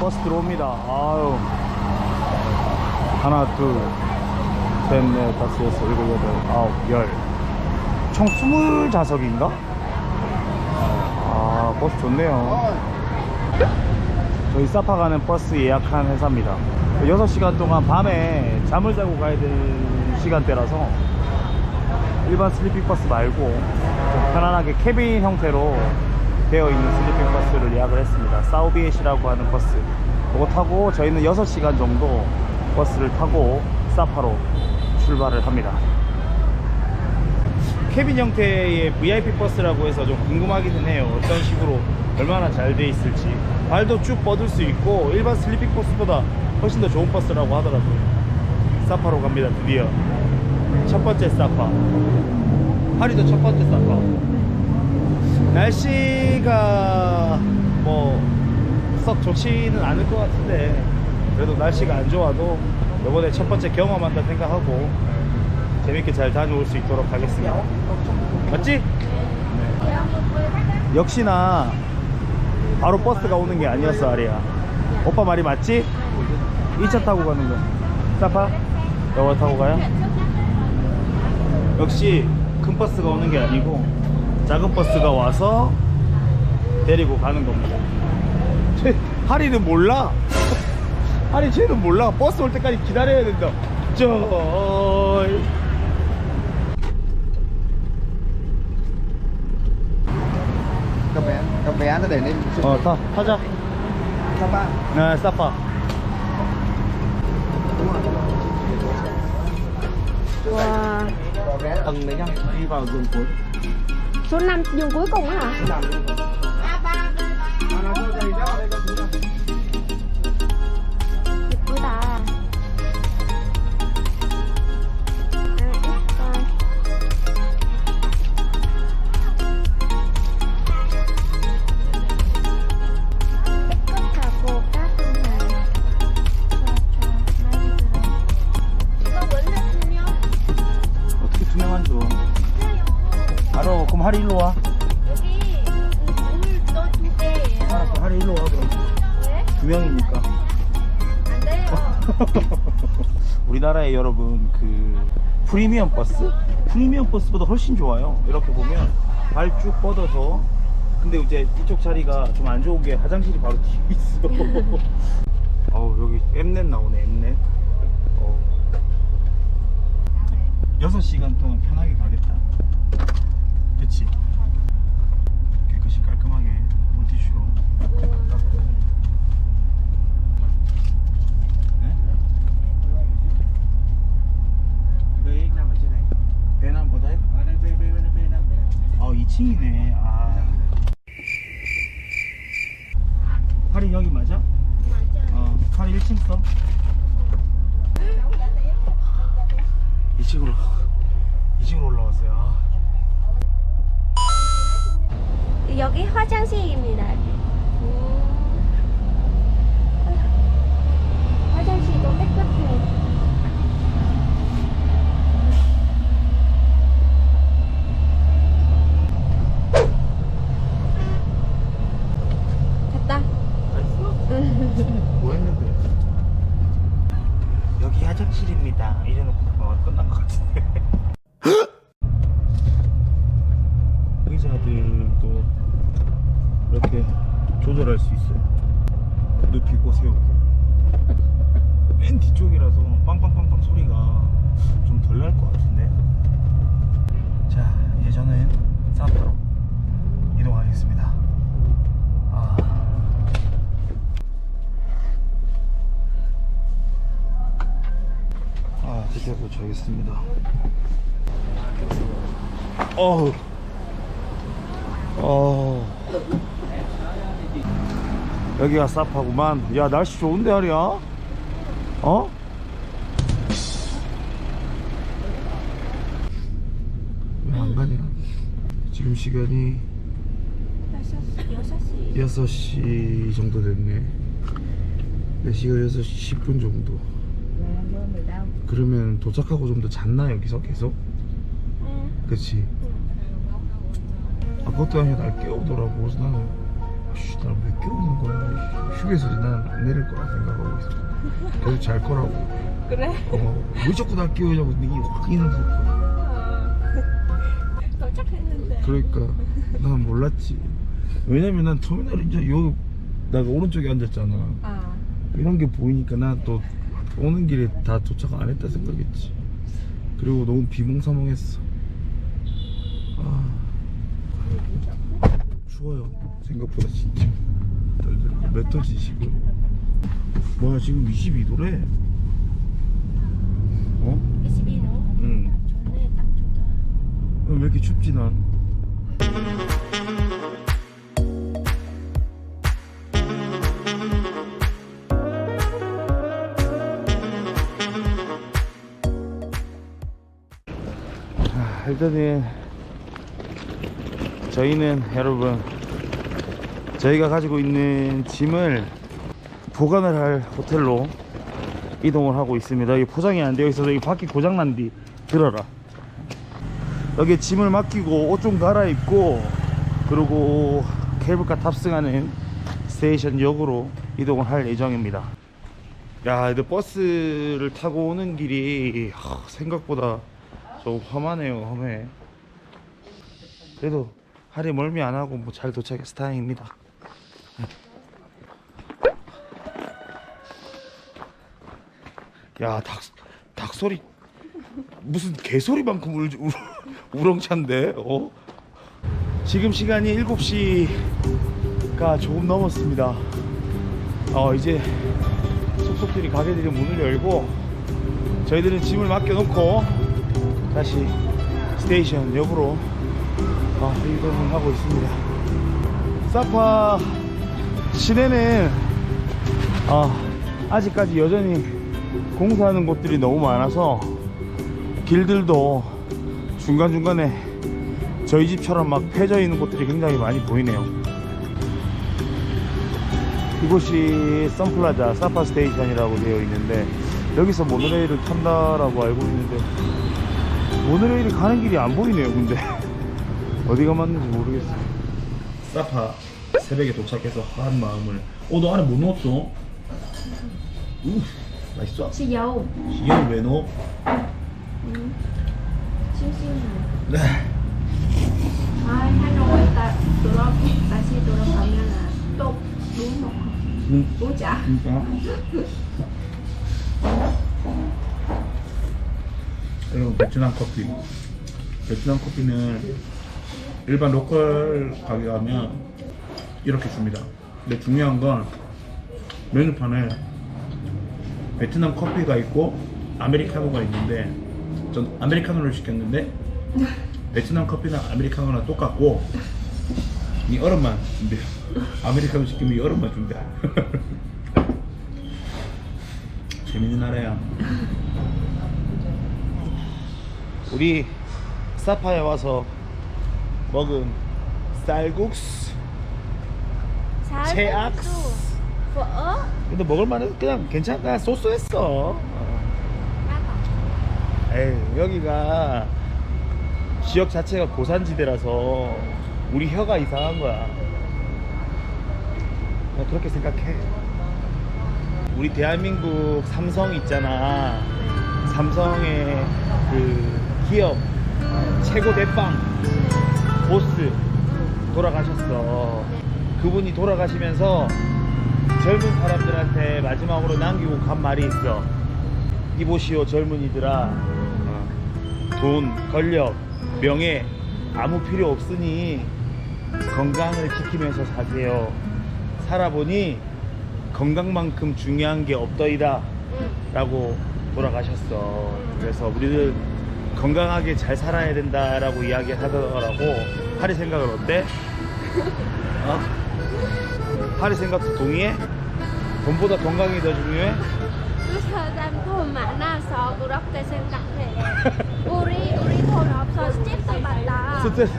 버스 들어옵니다. 아유. 하나, 둘, 셋, 넷, 다섯, 여섯, 일곱, 여덟, 아홉, 열. 총 스물 좌석인가? 아, 버스 좋네요. 저희 사파 가는 버스 예약한 회사입니다. 6시간 동안 밤에 잠을 자고 가야 되는 시간대라서 일반 슬리핑 버스 말고 좀 편안하게 캐빈 형태로 되어 있는 슬리핑 버스를 예약을 했습니다. 사우비엣이라고 하는 버스. 그거 타고 저희는 6시간 정도 버스를 타고 사파로 출발을 합니다. 캐빈 형태의 VIP 버스라고 해서 좀 궁금하기는 해요. 어떤 식으로 얼마나 잘 돼 있을지. 발도 쭉 뻗을 수 있고 일반 슬리핑 버스보다 훨씬 더 좋은 버스라고 하더라고요. 사파로 갑니다. 드디어 첫 번째 사파. 파리도 첫 번째 사파. 날씨가 뭐 썩 좋지는 않을 것 같은데 그래도 날씨가 안 좋아도 이번에 첫 번째 경험한다 생각하고 재밌게 잘 다녀올 수 있도록 하겠습니다. 맞지? 역시나 바로 버스가 오는 게 아니었어 아리야. 오빠 말이 맞지? 2차 타고 가는 거. 사파? 이거 타고 가요? 역시 큰 버스가 오는 게 아니고 작은 버스가 와서 데리고 가는 겁니다. 쟤, 하리는 몰라. 하리 쟤는 몰라. 버스 올 때까지 기다려야 된다. 저 cà vé cà vé nó để lên 어, 타, 타자. bạn 네, 사파. Wow. có vé tầng đấy nhá đi vào giường cuối số 5 giường cuối cùng á hả? 5 우리나라에 여러분 그 프리미엄 버스? 프리미엄 버스보다 훨씬 좋아요. 이렇게 보면 발 쭉 뻗어서 근데 이제 이쪽 자리가 좀 안 좋은 게 화장실이 바로 뒤에 있어. 어우 여기 엠넷 나오네 엠넷. 어. 6시간 동안 편하게 가겠다. 그치? 깨끗이 깔끔하게 물티슈로 닦고. 배낭 보다 해? đây bê bê bê bê nằm đây 아 2층이네 아 할인 여기 맞아? 맞아 어 할인 1층 써 2층으로 2층으로 올라왔어요 아. 여기 화장실입니다. 화장실도 깨끗해. 됐다. 뭐 했는데? 여기 화장실입니다 이래놓고 어, 끝난 것 같은데 의자들도 이렇게 조절할 수 있어요 눕히고 세우고 맨 뒤쪽이라서 빵빵빵빵 소리가 좀 덜 날 것 같은데 자 이제 저는 사파로 이동하겠습니다 아. 아, 도착했습니다. 어우. 어. 여기가 사파구만. 야, 날씨 좋은데, 하리야? 어? 왜 안 가냐? 지금 시간이 6시. 6시 정도 됐네. 4시가 6시 10분 정도. 그러면 도착하고 좀 더 잤나 여기서 계속? 응. 그치? 아 그것도 아니라 날 깨우더라고 그래서 나는 아씨 날왜 깨우는 거야 씨, 휴게소에 난안 내릴 거라 생각하고 있어. 계속 잘 거라고. 그래? 어, 왜 자꾸 날 끼워냐고 이게 확 인상 도착했는데. 그러니까 난 몰랐지. 왜냐면 난 터미널 이제 요 내가 오른쪽에 앉았잖아. 아. 이런 게 보이니까 난또 오는 길에 다 도착 안 했다 생각했지. 그리고 너무 비몽사몽했어. 아, 추워요. 생각보다 진짜. 몇 도지 지금? 뭐야 지금 22도래? 어? 22도. 응. 좋네, 딱 좋다. 어, 왜 이렇게 춥지 난? 일단은 저희는 여러분 저희가 가지고 있는 짐을 보관을 할 호텔로 이동을 하고 있습니다. 여기 포장이 안 되어 있어서 여기 바퀴 고장난 뒤 들어라. 여기 짐을 맡기고 옷 좀 갈아입고 그리고 케이블카 탑승하는 스테이션 역으로 이동을 할 예정입니다. 야, 근데 버스를 타고 오는 길이 하, 생각보다 좀 험하네요, 험해. 그래도 하리 멀미 안 하고 뭐 잘 도착해서 다행입니다. 야, 닭, 닭 소리 무슨 개소리만큼 울, 울, 우렁찬데, 어? 지금 시간이 7시가 조금 넘었습니다. 어, 이제 속속들이 가게들이 문을 열고 저희들은 짐을 맡겨놓고 다시 스테이션 역으로 아, 이동을 하고 있습니다. 사파 시내는 아, 아직까지 여전히 공사하는 곳들이 너무 많아서 길들도 중간중간에 저희 집처럼 막 펴져 있는 곳들이 굉장히 많이 보이네요. 이곳이 선플라자 사파 스테이션이라고 되어 있는데 여기서 모노레일을 탄다라고 알고 있는데 모노레일이 가는 길이 안 보이네요 근데 어디가 맞는지 모르겠어요 사파 새벽에 도착해서 한 마음을 어너 안에 뭐 넣었어? 우 맛있어? Dầu. 이건 왜 넣어? Xíu xíu này. 네 Thôi, hai nồi tại tụi nó tại sao tụi nó cầm ra là tốt đúng một 응, uống chả 진 여러분 베트남 커피. 베트남 커피는 일반 로컬 가게 가면 이렇게 줍니다. 근데 중요한 건 메뉴판에 베트남 커피가 있고 아메리카노가 있는데 전 아메리카노를 시켰는데 베트남 커피나 아메리카노랑 똑같고 이 얼음만 준대요 아메리카노 시키면 이 얼음만 준대 재밌는 나라야 우리 사파에 와서 먹은 쌀국수 Sao 채악스 Phở 근데 먹을만해 그냥 괜찮아 그냥 소소했어. còn 에이 여기가 지역 자체가 고산지대라서 우리 혀가 이상한 거야. 그냥 그렇게 생각해. 우리 대한민국 삼성 있잖아. 삼성의 그 기업 최고 대빵 보스 돌아가셨어. 그분이 돌아가시면서 젊은 사람들한테 마지막으로 남기고 간 말이 있어. 이보시오 젊은이들아 어, 돈, 권력, 명예 아무 필요 없으니 건강을 지키면서 사세요. 살아보니 건강만큼 중요한 게 없더이다 라고 돌아가셨어. 그래서 우리는 건강하게 잘 살아야 된다라고 이야기 하더라고. 하리 생각은 어때? 어? 하리 생각도 동의해? 돈보다 건강이 더 중요해? Thôi mà na sợ 그렇게 생각해. 우리 우리 돈 없어. 스트레스 받다. 스트레스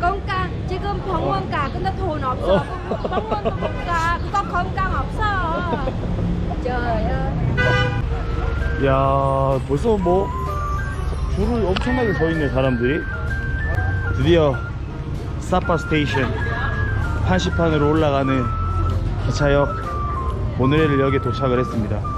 건강 지금 병원 가. 근데 돈 없어. 병원도 못가. 그거 건강 없어. ơi 야 벌써 뭐 줄을 엄청나게 서 있네 사람들이. 드디어 사파 스테이션 판시판으로 올라가는 기차역 모노레일 역에 도착을 했습니다